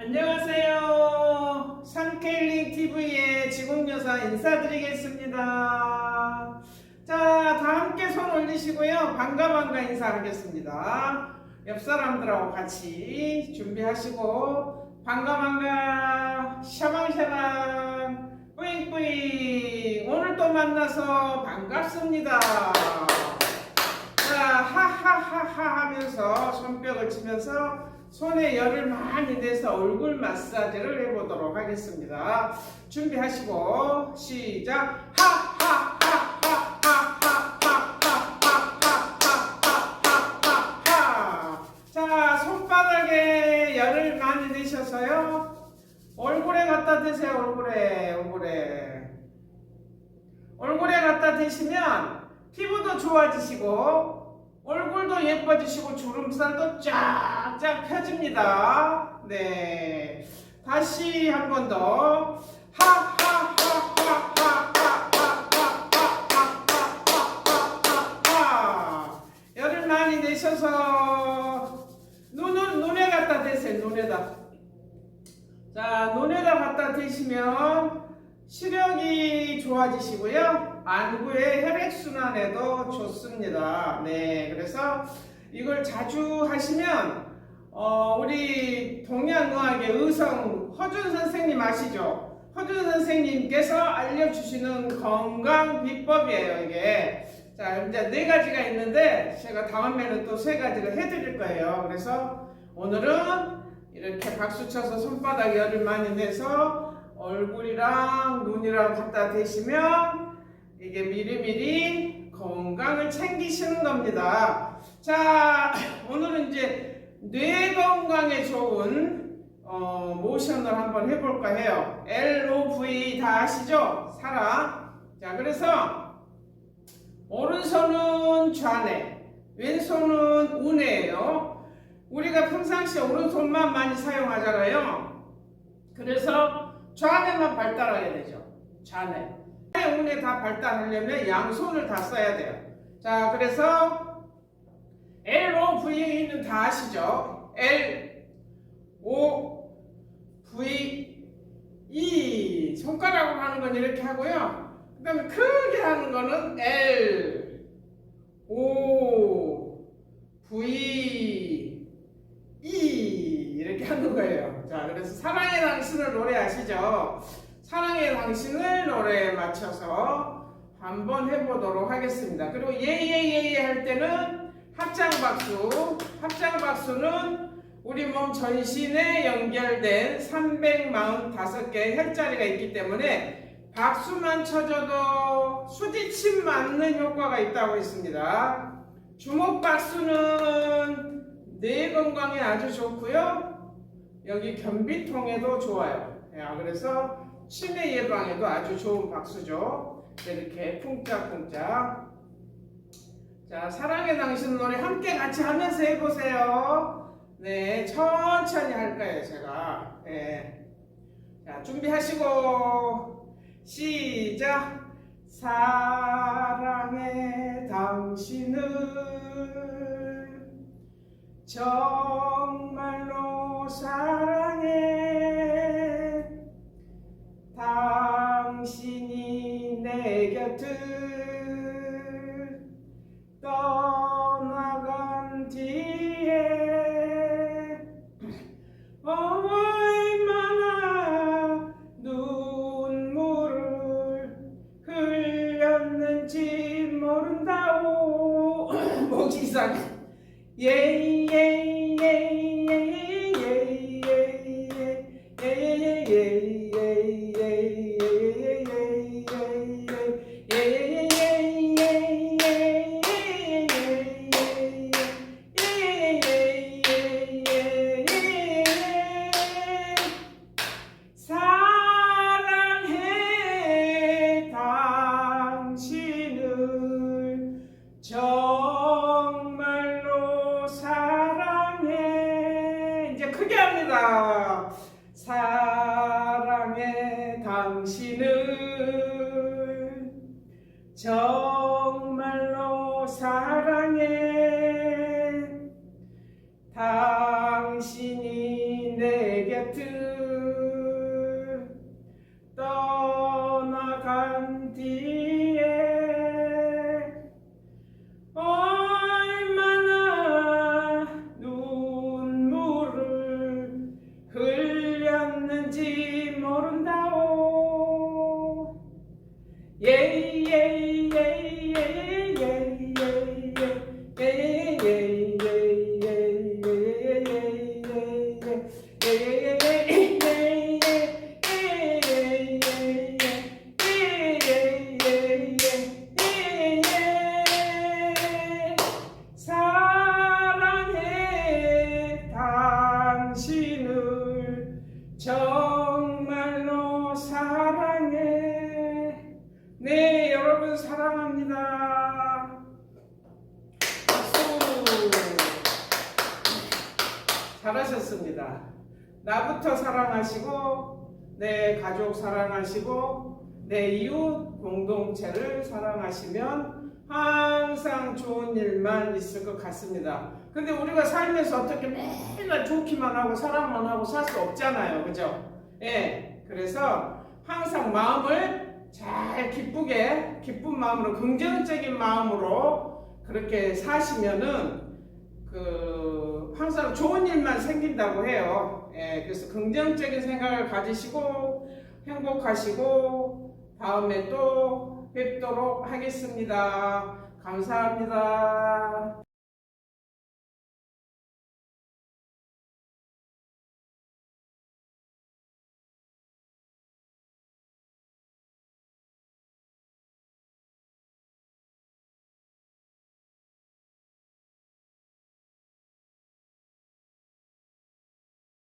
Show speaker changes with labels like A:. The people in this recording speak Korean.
A: 안녕하세요. 산케일링 TV의 지공여사 인사드리겠습니다. 자, 다 함께 손 올리시고요. 반가 반가 인사하겠습니다. 옆 사람들하고 같이 준비하시고 반가 반가 샤방샤방 뿌잉뿌잉 오늘 또 만나서 반갑습니다. 자, 하하하하 하면서 손뼉을 치면서 손에 열을 많이 내서 얼굴 마사지를 해보도록 하겠습니다. 준비하시고 시작. 하하하하하하하하하하하하하하. 자, 손바닥에 열을 많이 내셔서요. 얼굴에 갖다 대세요. 얼굴에 얼굴에. 얼굴에 갖다 대시면 피부도 좋아지시고 얼굴도 예뻐지시고 주름살도 쫙쫙 펴집니다. 네. 다시 한 번 더. 하하하하하하하하하하하하하하. 열을 많이 내셔서 눈을 눈에 갖다 대세요. 눈에다. 자, 눈에다 갖다 대시면 시력이 좋아지시고요. 안구의 혈액순환에도 좋습니다. 네, 그래서 이걸 자주 하시면, 어, 우리 동양의학의 의성 허준 선생님 아시죠? 허준 선생님께서 알려주시는 건강 비법이에요, 이게. 자, 이제 네 가지가 있는데, 제가 다음에는 또 세 가지를 해드릴 거예요. 그래서 오늘은 이렇게 박수 쳐서 손바닥 열을 많이 내서 얼굴이랑 눈이랑 갖다 대시면 이게 미리미리 건강을 챙기시는 겁니다. 자, 오늘은 이제 뇌 건강에 좋은 어, 모션을 한번 해볼까 해요. LOV 다 아시죠? 살아. 자, 그래서 오른손은 좌뇌, 왼손은 우뇌예요. 우리가 평상시에 오른손만 많이 사용하잖아요. 그래서 좌뇌만 발달하게 되죠. 좌뇌. 운에 다 발달하려면 양손을 다 써야 돼요. 자, 그래서 L, O, V는 다 아시죠? L, O, V, E. 손가락으로 하는 건 이렇게 하고요. 그 다음에 크게 하는 거는 L, O, V, E. 이렇게 하는 거예요. 자, 그래서 사랑의 당신을 노래하시죠? 당신을 노래에 맞춰서 한번 해보도록 하겠습니다. 그리고 예예예예 할 때는 합장 박수. 합장 박수는 우리 몸 전신에 연결된 345개의 혈자리가 있기 때문에 박수만 쳐줘도 수지침 맞는 효과가 있다고 했습니다. 주먹 박수는 뇌 건강에 아주 좋고요. 여기 변비통에도 좋아요. 야, 그래서 치매 예방에도 아주 좋은 박수죠. 이렇게 쿵짝쿵짝. 자, 사랑의 당신 노래 함께 같이 하면서 해보세요. 네, 천천히 할 거예요, 제가. 네. 자, 준비하시고, 시작. 사랑의 당신을 정말로 사랑해. Jesus. Yay, yay. 당신을 정말로 사랑해. 당신이 내 곁을 떠나간 뒤 잘하셨습니다. 나부터 사랑하시고 내 가족 사랑하시고 내 이웃 공동체를 사랑하시면 항상 좋은 일만 있을 것 같습니다. 근데 우리가 살면서 어떻게 맨날 좋기만 하고 사랑만 하고 살 수 없잖아요. 그죠? 예. 그래서 항상 마음을 잘 기쁘게 기쁜 마음으로 긍정적인 마음으로 그렇게 사시면은 그 항상 좋은 일만 생긴다고 해요. 예, 그래서 긍정적인 생각을 가지시고 행복하시고 다음에 또 뵙도록 하겠습니다. 감사합니다.